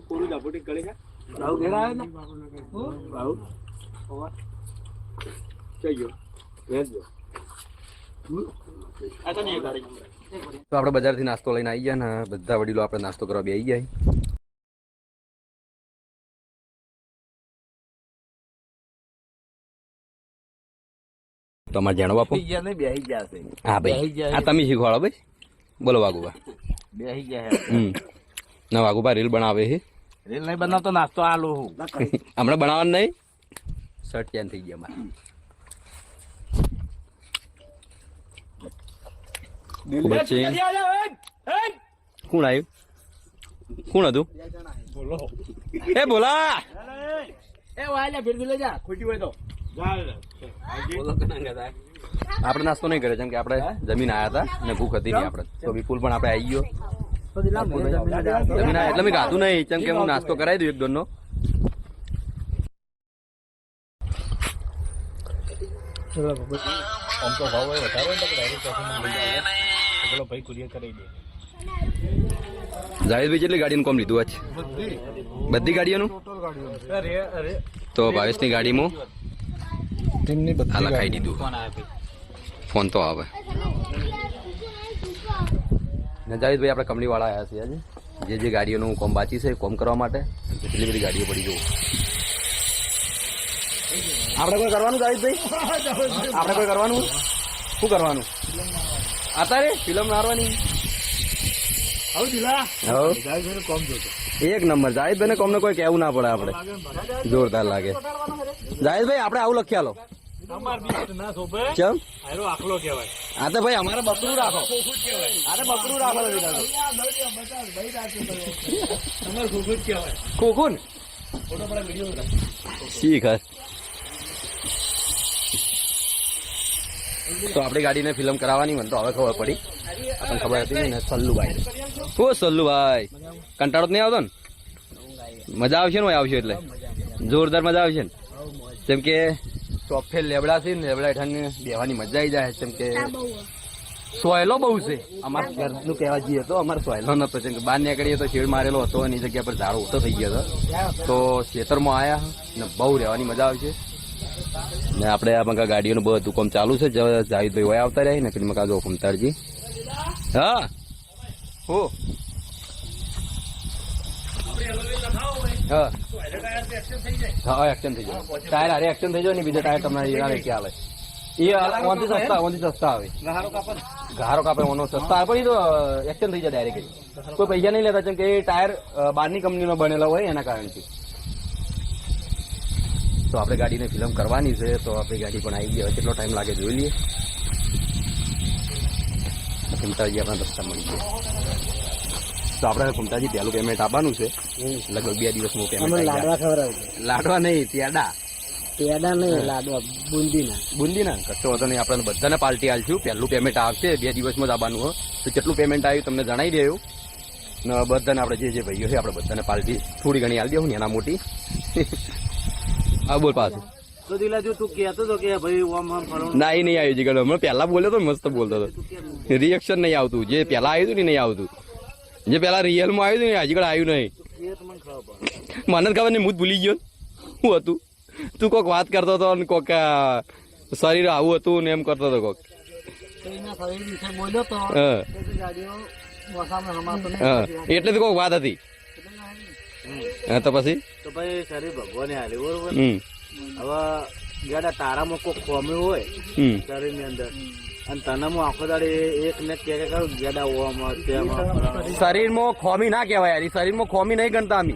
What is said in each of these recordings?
પૂરું ઝાપુટી કરી છે. રાહુ ઘેર આવ્યો ને? રાહુ જઈ ગયો. તો આપણે બજારથી નાસ્તો લઈને આવી ગયા ને બધા વડીલો આપણે નાસ્તો કરવા બેસી ગયા તો અમારે જાણો બાપુ ગયા નહીં બેહી ગયા છે. હા ભાઈ. ગયા આ તમે શીખવાડો ભાઈ. બોલો વાગુબા બે ગયા હે હમ. ના વાગુબા રીલ બનાવે છે. રેલ નહીં બનાવતો નાસ્તો આલો હું. હમણાં બનાવવાનું નહીં? શર્ટ ચેન થઈ ગયા મારે. કોણ આવ્યું? કોણ હતું? એ બોલા! એ વાયલા ફેર લે જા. ખોટી હોય તો. આપણે નાસ્તો નહીં કર્યો જેમ કે આપણે જમીન આયા હતા ને ભૂખ હતી નહીં આપણે. તો વિપુલ પણ આપણે આવી ગયો. એટલે મેં કાધું નહીં જેમ કે હું નાસ્તો કરાવી દઉં એક દોનનો. આમ તો ભાવ વધારે ને ડાયરેક્ટ ઓફિસમાં લઈ આવે તો પેલો ભાઈ કુરિયર કરી દે. જાવેદભાઈ કેટલી ગાડીનું કોમ લીધું આજ? બધી. ગાડીઓનું? અરે અરે. તો ભાવેશની ગાડીમાં? તેમની આ દીધું. ફોન તો આવે. ને આપણે કંપનીવાળા આવ્યા છીએ આજે. જે જે ગાડીઓનું કોમ બાચી છે કોમ કરવા માટે એટલી બધી ગાડીઓ પડી જવું. આપણે કોઈ કરવાનું જાવીદભાઈ આપણે કોઈ કરવાનું? શું કરવાનું? અત્યારે ફિલ્મ મારવાની. એક નંબર. જાહિદભાઈ ને કોમને કોઈ કહેવું ના પડે આપણે. જોરદાર લાગે. જાહિદભાઈ આપણે આવું લખ્યા લો તમાર બી ના સોપે ચમ આરો આખલો કહેવાય. આ તો ભાઈ અમારે બકરું રાખો. આ તો બકરું રાખો તમાર ખોખું કહેવાય. કોકુન ફોટો પડે વીડિયો શીખ તો આપણી ગાડીને ફિલ્મ કરાવવાની મને તો હવે ખબર પડી. આપણને ખબર હતી ને સલ્લુભાઈ. ઓ સલ્લુભાઈ. કંટાળો તો નહીં આવતો ને? મજા આવશે ને આવશે એટલે? જોરદાર મજા આવશે ને? જેમ કે ચોફે લેબડા છે ને લેબડા હેઠળ બેવાની મજા આવી જાય છે કે સોયલો બહુ છે. અમારા ઘરનું કહેવા જઈએ તો અમારે સોયલો નતો કે બહાર નીકળીએ તો શેડ મારેલો હતો એની જગ્યા પર ઝાડો ઓછો થઈ ગયો હતો. તો ખેતરમાં આવ્યા ને બહુ રહેવાની મજા આવે છે. ને આપણે આ મકા ગાડીઓનું બધું કામ ચાલુ છે. જ- જાવેદભાઈ હોય આવતા રહે ને પેલી મકા જો ફમતારજી હા. હો. હા. હા એક્શન થઈ જાય ટાયર હારે એક્શન થઈ જાય ને બીજા ટાયર તમને એના લે આવે? એ ઓનથી સસ્તા ઓનથી સસ્તા આવે. ઘારો કાપે ઓનો સસ્તા આવે. પણ એ તો એક્શન થઈ જાય ડાયરેક્ટ કોઈ પૈસા નહીં લેતા જેમ કે એ ટાયર બહારની કંપનીનો બનેલા હોય એના કારણથી. તો આપણે ગાડીને ફિલ્મ કરવાની છે તો આપણી ગાડી પણ આવી ગઈ. હવે કેટલો ટાઈમ લાગે જોઈ લઈએ. કુમતાજી આપણા રસ્તા મળી ગયા. તો આપણે કુમતાજી પહેલું પેમેન્ટ આપવાનું છે. લગભગ બે દિવસનું પેમેન્ટ લાડવા ખવડાવે લાડવા નહીં પેડા. પેડા નહીં લાડવા. બુંદીના. બુંદીના? કશો વાંધો નહીં આપણે બધાને પાર્ટી આલશું. પહેલું પેમેન્ટ આવશે બે દિવસમાં જ આવવાનું હોય તો કેટલું પેમેન્ટ આવ્યું તમને જણાવી દેવું ને બધાને આપણે જે જે ભાઈઓ છે આપણે બધાને પાર્ટી થોડી ઘણી આલી દેવું ને એના મોટી. હા બોલ પાછું. તો દિલા જો તું કહેતો તો કે ભાઈ ઓમ ઓમ ફરો ના એ નહીં આવ્યું જીગર હમણાં. પહેલા બોલ્યો તો મસ્ત બોલતો હતો. રિએક્શન નહીં આવતું. જે પહેલા આવ્યું હતું ને નહીં આવતું. જે પહેલા રિયલમાં આવ્યું ને હજી આવ્યું નહીં. મને ખબર નહીં હું જ ભૂલી ગયો. શું હતું. તું કોક વાત કરતો હતો ને કોક શરીર આવું હતું ને એમ કરતો હતો કોક. પડે એના શરીર વિશે બોલ્યો તો હા. કે ગાડીઓ મોસામાં હમાતો હા. એટલે તો કોક વાત હતી. હા તો પછી? તો ભાઈ શરીર ભગવાને હાલી બરોબર? હવે જયારે તારામાં કોઈ ખોમ્યું હોય શરીરની અંદર. અને તનામાં આખો દાડે એક ને કે કે કરું ગાડા ઓવામાં શરીરમાં ખોમી ના કહેવાય યાર ઈ શરીરમાં ખોમી નહીં ગણતા અમે.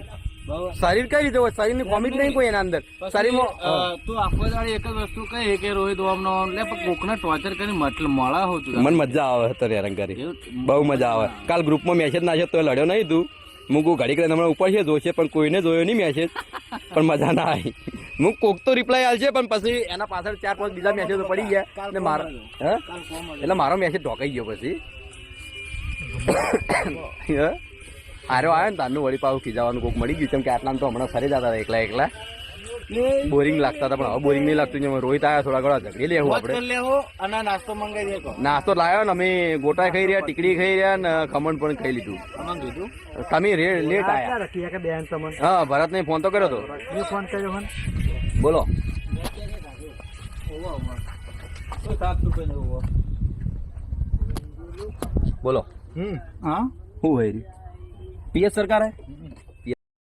શરીર કઈ રીતે હોય? શરીરની ખોમી જ નહીં કોઈ એના અંદર. શરીરમાં તું આખો દાડે એક જ વસ્તુ કહે કે રોહિત ઓમનો એટલે પણ કોકને ટોર્ચર કરીને મતલબ મળા હોતું મને મજા આવે અત્યારે કરી બહુ મજા આવે. કાલ ગ્રુપમાં મેસેજ નાખ્યો તો લડ્યો નહીં તું. મૂકું ઘડી કરીને હમણાં ઉપર છે જોશે પણ કોઈને જોયો નહીં મેસેજ પણ મજા ના આવી. હું કોક તો રિપ્લાય આલશે પણ પછી એના પાછળ ચાર પાંચ બીજા મેસેજ પડી ગયા. ને મારા હે? એટલે મારો મેસેજ ઢોકાઈ ગયો પછી. હે? આર્યો આવ્યો ને તારનું વળી પાછું ખીજાવાનું કોક મળી ગયું કેમ કે આટલા તો હમણાં ફરી જતા હતા એકલા એકલા. બોરિંગ લાગતા હતા પણ હવે બોરિંગ નહીં લાગતું છે. રોહિત આવ્યા થોડા ઘણા ઝઘડી લેવું આપણે. અને નાસ્તો મંગાવી દે નાસ્તો લાવ્યો ને અમે ગોટા ખાઈ રહ્યા ટીકડી ખાઈ રહ્યા ને ખમણ પણ ખાઈ લીધું. તમે લેટ આયા. રાખીએ કે બેન તમને. હા ભરત ને ફોન તો કર્યો હતો ફોન કર્યો બોલો. બોલો. હમ. હા? શું હોય પીએસ સરકાર? હે